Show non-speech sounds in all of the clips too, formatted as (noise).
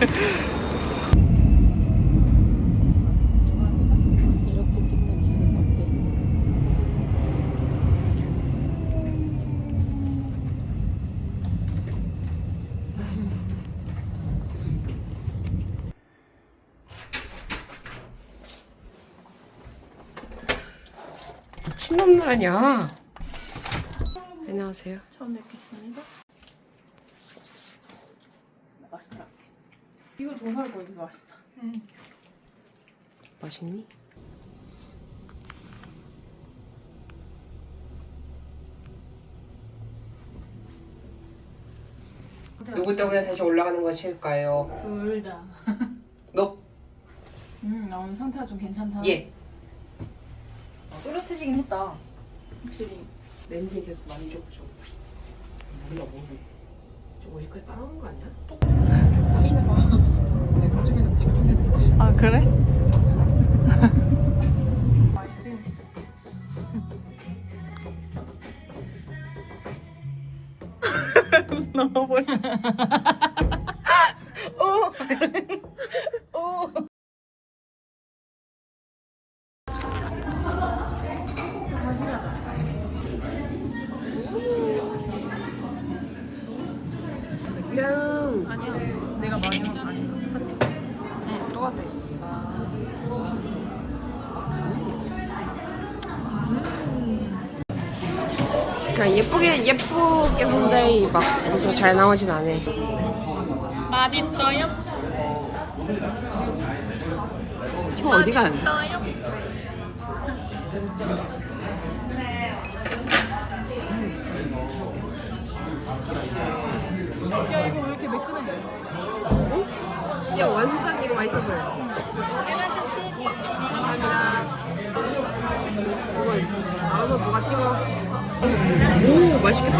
이렇게 찍는? 미친놈들 아니야. 안녕하세요. 처음 뵙겠습니다. 맛있더라. 이거 더살거 이거 맛있다. 맛있니? 누구 때문에 다시 올라가는 것일까요? 둘 다. (laughs) 너 음, 나 오늘 상태가 좀 괜찮다. 예. 또렷해지긴 했다. 확실히. 렌즈에 계속 만족 좀. 몰라 뭐해. 좀 어디까지 따라오는 거 아니야? (laughs) 아 그래? (laughs) 넣어버 (laughs) 그냥 예쁘게 예쁘게 한데 막 엄청 잘 나오진 않아. 맛있어요? 혀 어디가? 야 이거 왜 이렇게 매끈해? 야 완전 이거 맛있어 보여. 감사합니다. 이거 누가 찍어? 오 맛있겠다.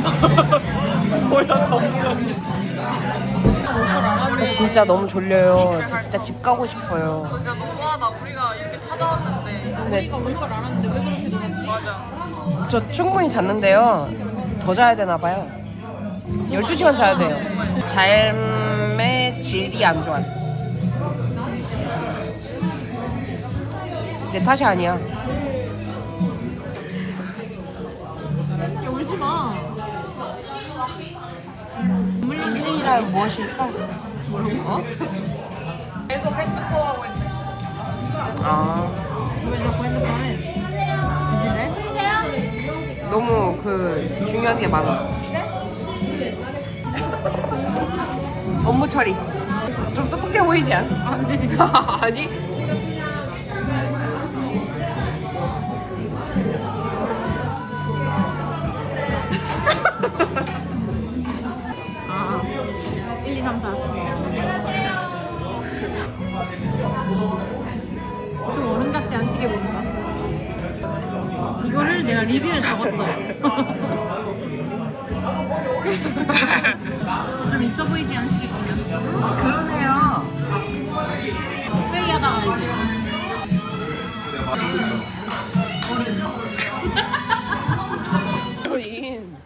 (laughs) 저 진짜 너무 졸려요. 저 진짜 집 가고 싶어요. 진짜 너무하다. 우리가 이렇게 찾아왔는데 근데 우리가 올걸 알았는데 왜 그렇게 놀았지? 맞아. 저 충분히 잤는데요. 더 자야 되나 봐요. 12시간 자야 돼요. 삶의 질이 안 좋아. 내 탓이 아니야. 울지 마. 인생이란 무엇일까? 어? 계속 핸드폰 하고 있네. 아, 왜 자꾸 핸드폰 해? 이제 너무 그 중요한 게 많아. (laughs) 업무 처리. 좀 똑똑해 보이지 않아? (laughs) 아니? 아, 1, 2, 3, 4. 좀 어른답지 않게 보인다. 이거를 내가 리뷰에 적었어. (laughs) 좀 있어 보이지 보면. 그러네요. 빼기 하다가 이제. 여인.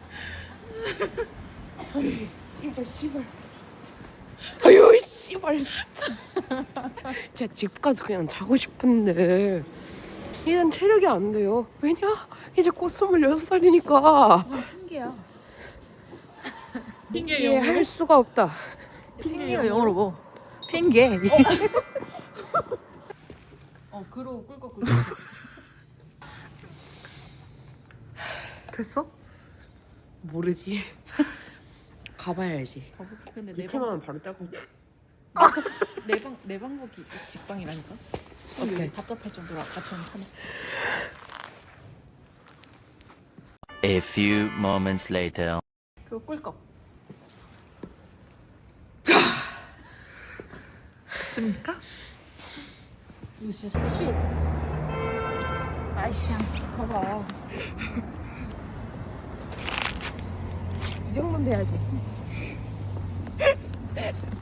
진짜 씨발. 씨발 진짜. (laughs) 집 가서 그냥 자고 싶은데 이젠 체력이 안 돼요. 왜냐? 이제 곧 26살이니까 핑계야. 이게 할 수가 없다. 핑계가 영어로 뭐? 핑계. 어, 그러고 꿀꺽 꿀꺽. (laughs) 됐어? 모르지. (laughs) 가봐야지. 가볼게. 근데 내, 방, 이치만 바로 따고. 내, 방, 내 방법이 직방이라니까? 어떻게? 답답할 정도로 아까처럼 타네. A few moments later. 그거 꿀꺽. 됐습니까? 이거 진짜 씨. 아이씨. 봐봐. (laughs) 이 정도는 돼야지. (laughs)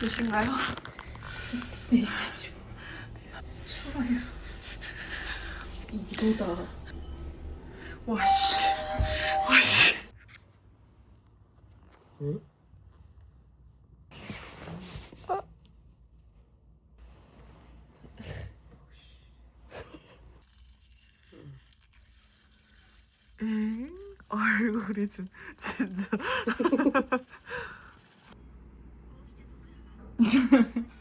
몇인가요? 이거다. 와 씨, 와씨. 엥? 얼굴이 좀 진짜 (laughs) (laughs)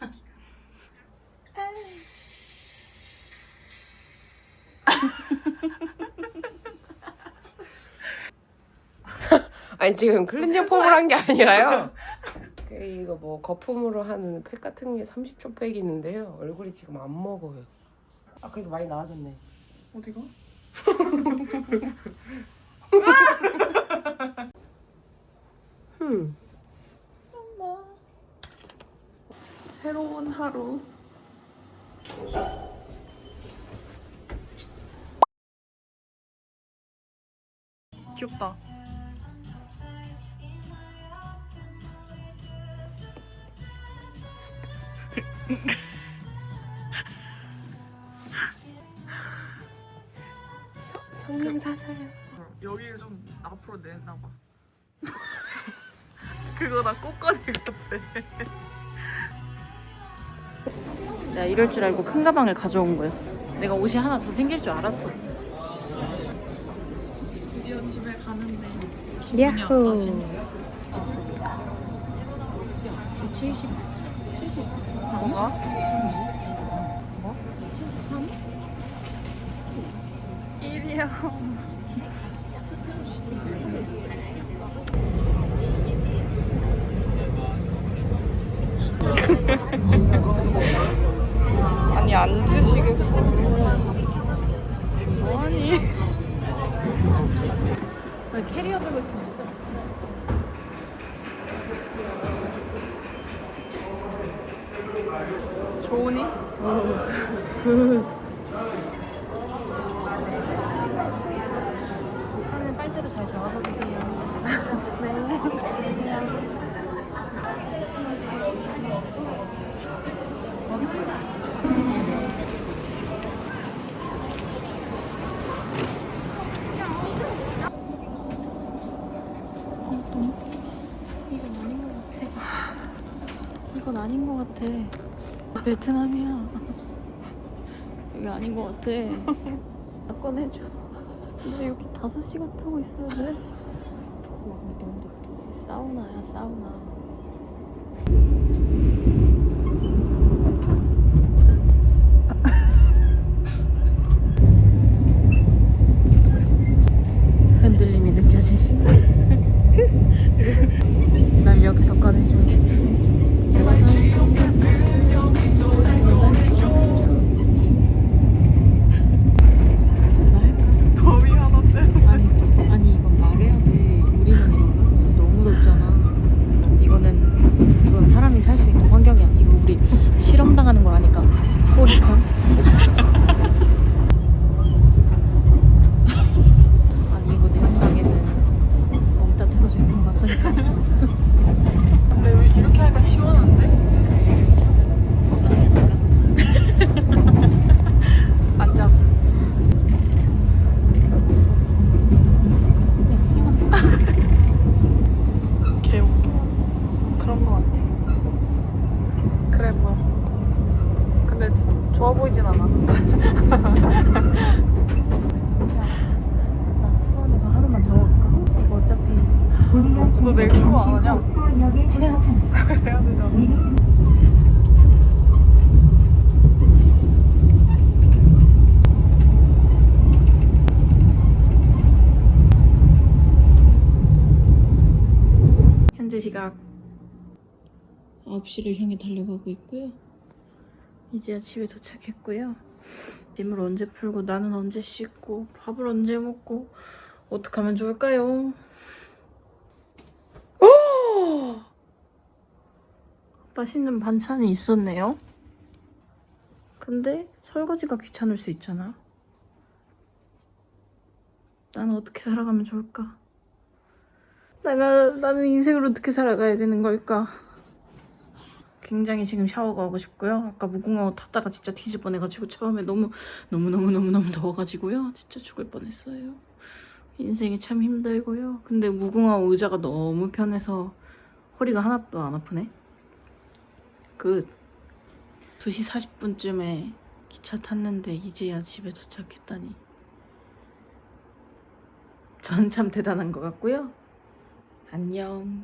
아니 지금 클렌징 폼을 한 게 아니라요. 그 이거 뭐 거품으로 하는 팩 같은 게 30초 팩이 있는데요. 얼굴이 지금 안 먹어요. 아 그래도 많이 나아졌네. 어디가? (laughs) 음. 새로운 하루. 귀엽다. 성님 사사요. 여기를 좀 앞으로 냈나 봐. (laughs) 그거 나 꽃가지 같아. 내가 이럴 줄 알고 큰 가방을 가져온 거였어. 내가 옷이 하나 더 생길 줄 알았어. 드디어 집에 가는데 기분이 야호. 어떠신가요? 70. 뭐가? 뭐? 1이요. 아니 앉으시겠어. 지금 뭐하니? 캐리어 들고 있으면 진짜 좋으니? 못하는 빨대로 잘 잡아서 드세요. (laughs) 이건 아닌 것 같아. 이건 아닌 것 같아. 베트남이야. 이게 아닌 것 같아. (laughs) 나 꺼내줘. 근데 여기 다섯 시간 타고 있어야 돼. 사우나야 사우나. 흔들림이 느껴지시나요? 날 여기서 꺼내줘. 제가 더 미안한데. 아니, 아니 이건 말해야 돼. 우리는 이런가? 지금 너무 덥잖아. 이거는 이건 사람이 살 수 있는 환경이 아니고 우리 실험 당하는 걸 아니까. 꼬리카. 아니 이거 내 생각에는 엉따 틀어져 있는 것 같다니까. 근데 왜 이렇게 하니까 시원한데? 앉아. 그냥 심한 개 웃겨. 그런 거 같아. 그래 보여. 근데 좋아 보이진 않아. 나 수원에서 하루만 자볼까? 이거 어차피 너 내일 수고 안 하냐? 해야지. 해야 되잖아. 현재 시각 9시를 향해 달려가고 있고요. 이제야 집에 도착했고요. 짐을 언제 풀고 나는 언제 씻고 밥을 언제 먹고 어떻게 하면 좋을까요? 맛있는 반찬이 있었네요. 근데 설거지가 귀찮을 수 있잖아. 나는 어떻게 살아가면 좋을까? 내가 나는 인생을 어떻게 살아가야 되는 걸까? 굉장히 지금 샤워가 오고 싶고요. 아까 무궁화호 탔다가 진짜 뒤질 뻔해가지고 처음에 너무 너무 너무 너무 너무 더워가지고요. 진짜 죽을 뻔했어요. 인생이 참 힘들고요. 근데 무궁화호 의자가 너무 편해서 허리가 하나도 안 아프네. 그 2시 40분쯤에 기차 탔는데 이제야 집에 도착했다니. 전 참 대단한 것 같고요. 안녕.